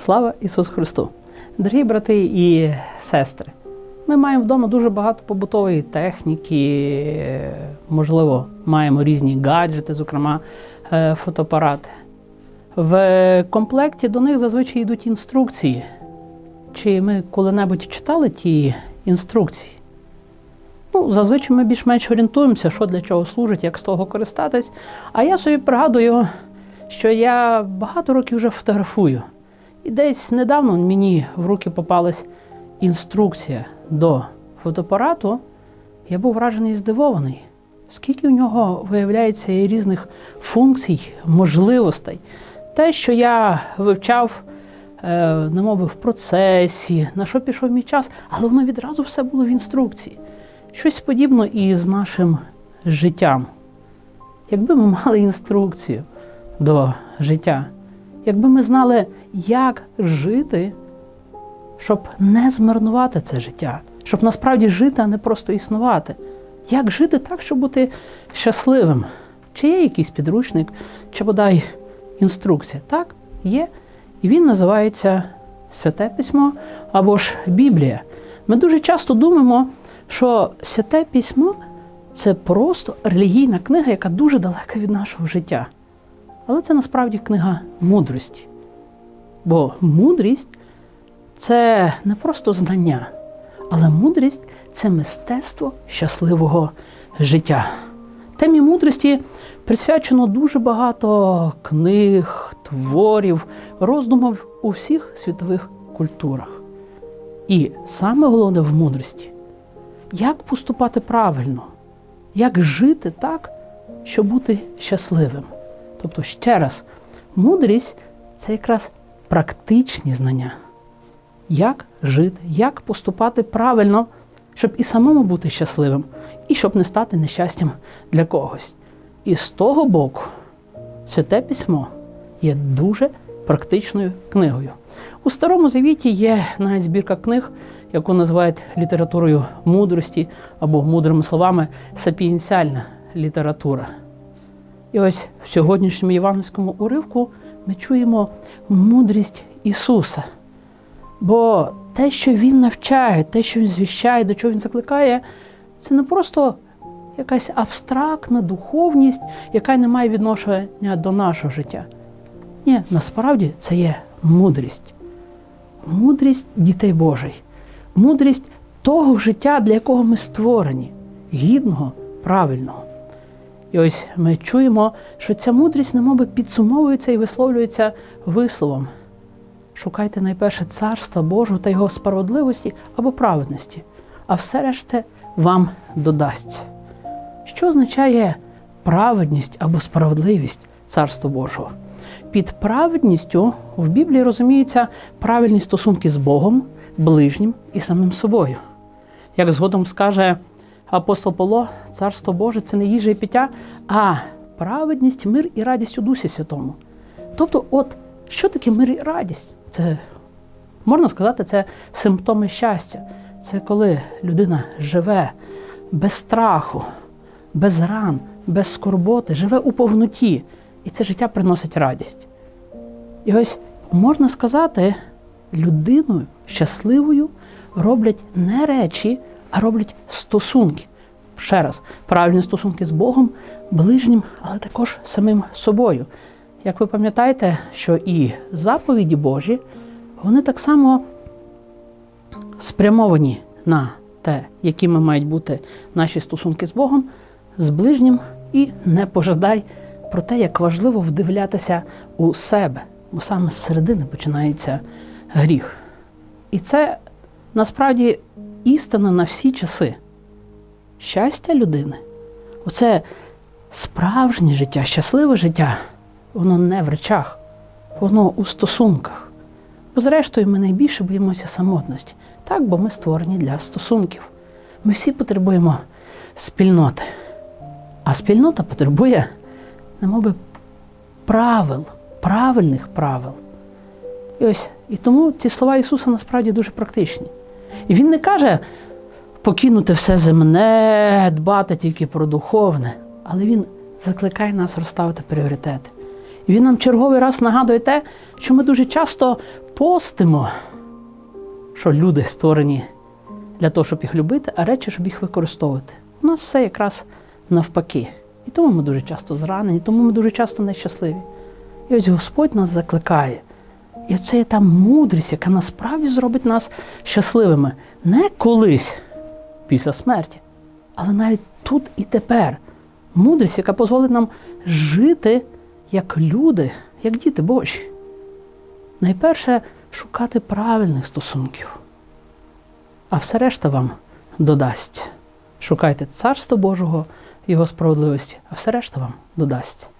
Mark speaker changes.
Speaker 1: Слава Ісусу Христу! Дорогі брати і сестри, ми маємо вдома дуже багато побутової техніки, можливо, маємо різні гаджети, зокрема е, фотоапарати. В комплекті до них зазвичай йдуть інструкції. Чи ми коли-небудь читали ті інструкції? Ну, зазвичай ми більш-менш орієнтуємося, що для чого служить, як з того користатись. А я собі пригадую, що я багато років вже фотографую. І десь недавно мені в руки попалась інструкція до фотоапарату. Я був вражений і здивований, скільки у нього виявляється і різних функцій, можливостей. Те, що я вивчав, е, немови в процесі, на що пішов мій час, але воно відразу все було в інструкції. Щось подібне і з нашим життям. Якби ми мали інструкцію до життя, якби ми знали, як жити, щоб не змарнувати це життя, щоб насправді жити, а не просто існувати. Як жити так, щоб бути щасливим? Чи є якийсь підручник, чи бодай інструкція? Так, є. І він називається Святе Письмо або ж Біблія. Ми дуже часто думаємо, що святе письмо це просто релігійна книга, яка дуже далека від нашого життя. Але це насправді книга мудрості. Бо мудрість це не просто знання, але мудрість це мистецтво щасливого життя. Темі мудрості присвячено дуже багато книг, творів, роздумів у всіх світових культурах. І саме головне в мудрості як поступати правильно, як жити так, щоб бути щасливим. Тобто, ще раз, мудрість це якраз практичні знання. Як жити, як поступати правильно, щоб і самому бути щасливим, і щоб не стати нещастям для когось. І з того боку, святе письмо є дуже практичною книгою. У Старому Завіті є навіть збірка книг, яку називають літературою мудрості або мудрими словами сапієнціальна література. І ось в сьогоднішньому євангельському уривку ми чуємо мудрість Ісуса. Бо те, що Він навчає, те, що Він звіщає, до чого Він закликає, це не просто якась абстрактна духовність, яка не має відношення до нашого життя. Ні, насправді це є мудрість. Мудрість дітей Божий, мудрість того життя, для якого ми створені, гідного, правильного. І ось ми чуємо, що ця мудрість немоби підсумовується і висловлюється висловом. Шукайте найперше царства Божого та його справедливості або праведності, а все реште вам додасться. Що означає праведність або справедливість Царства Божого? Під праведністю в Біблії розуміються правильні стосунки з Богом, ближнім і самим собою. Як згодом скаже апостол Павло, Царство Боже це не їжа і пиття, а праведність, мир і радість у Дусі Святому. Тобто, от що таке мир і радість? Це можна сказати, це симптоми щастя. Це коли людина живе без страху, без ран, без скорботи, живе у повноті, і це життя приносить радість. І ось можна сказати, людиною щасливою роблять не речі, а роблять стосунки. Ще раз, правильні стосунки з Богом, ближнім, але також самим собою. Як ви пам'ятаєте, що і заповіді Божі, вони так само спрямовані на те, якими мають бути наші стосунки з Богом, з ближнім, і не пожадай про те, як важливо вдивлятися у себе, бо саме з середини починається гріх. І це насправді істина на всі часи. Щастя людини оце справжнє життя, щасливе життя, воно не в речах, воно у стосунках. Бо, зрештою, ми найбільше боїмося самотності. Так, бо ми створені для стосунків. Ми всі потребуємо спільноти. А спільнота потребує, немоби, правил, правильних правил. І ось і тому ці слова Ісуса насправді дуже практичні. І Він не каже покинути все земне, дбати тільки про духовне, але Він закликає нас розставити пріоритети. І він нам черговий раз нагадує те, що ми дуже часто постимо, що люди створені для того, щоб їх любити, а речі, щоб їх використовувати. У нас все якраз навпаки. І тому ми дуже часто зранені, тому ми дуже часто нещасливі. І ось Господь нас закликає. І це є та мудрість, яка насправді зробить нас щасливими не колись після смерті, але навіть тут і тепер. Мудрість, яка дозволить нам жити як люди, як діти Божі. Найперше шукати правильних стосунків, а все решта вам додасть. Шукайте Царство Божого, Його справедливості, а все решта вам додасть.